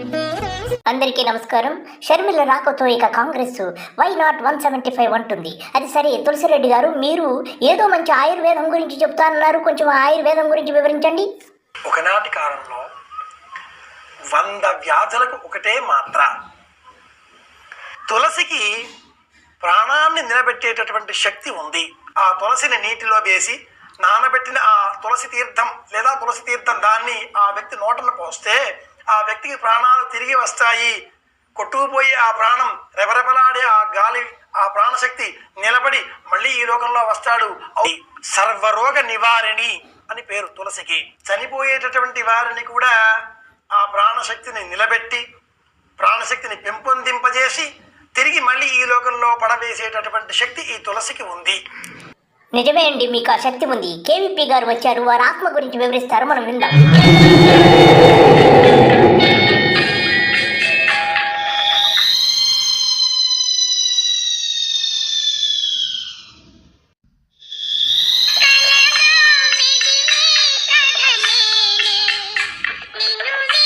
అందరికీ నమస్కారం. షర్మిల రాకతో ఇక Congress why not one seventy five అంటుంది. అది సరే తులసిరెడ్డి గారు మీరు ఏదో మంచి ఆయుర్వేదం గురించి చెప్తానన్నారు. కొంచెం ఆయుర్వేదం గురించి వివరించండి. ఒకనాటి కాలంలో వంద వ్యాధులకు ఒకటే మాత్ర. తులసికి ప్రాణాన్ని నిలబెట్టేటటువంటి శక్తి ఉంది. ఆ తులసిని నీటిలో వేసి నానబెట్టిన ఆ తులసి తీర్థం లేదా తులసి తీర్థం దాన్ని ఆ వ్యక్తి నోటను పోస్తే ఆ వ్యక్తికి ప్రాణాలు తిరిగి వస్తాయి. కొట్టుకుపోయి ఆ ప్రాణం రెపరెపలాడే ఆ గాలి ఆ ప్రాణశక్తి నిలబడి మళ్ళీ ఈ లోకంలో వస్తాడు. సర్వరోగ నివారిణి అని పేరు తులసికి. చనిపోయేటటువంటి వారిని కూడా ఆ ప్రాణశక్తిని నిలబెట్టి ప్రాణశక్తిని పెంపొందింపజేసి తిరిగి మళ్ళీ ఈ లోకంలో పడవేసేటటువంటి శక్తి ఈ తులసికి ఉంది. నిజమే అండి మీకు ఆ శక్తి ఉంది. కేవీపీ గారు వచ్చారు. వారి ఆత్మ గురించి వివరిస్తారు. మనం విందాం.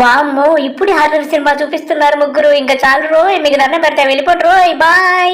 వామ్మో ఇప్పుడు హారర్ సినిమా చూపిస్తున్నారు ముగ్గురు. ఇంకా చాలు రో మీకు దండం పెడతా. వెళ్ళిపోండి రోయ్ బాయ్.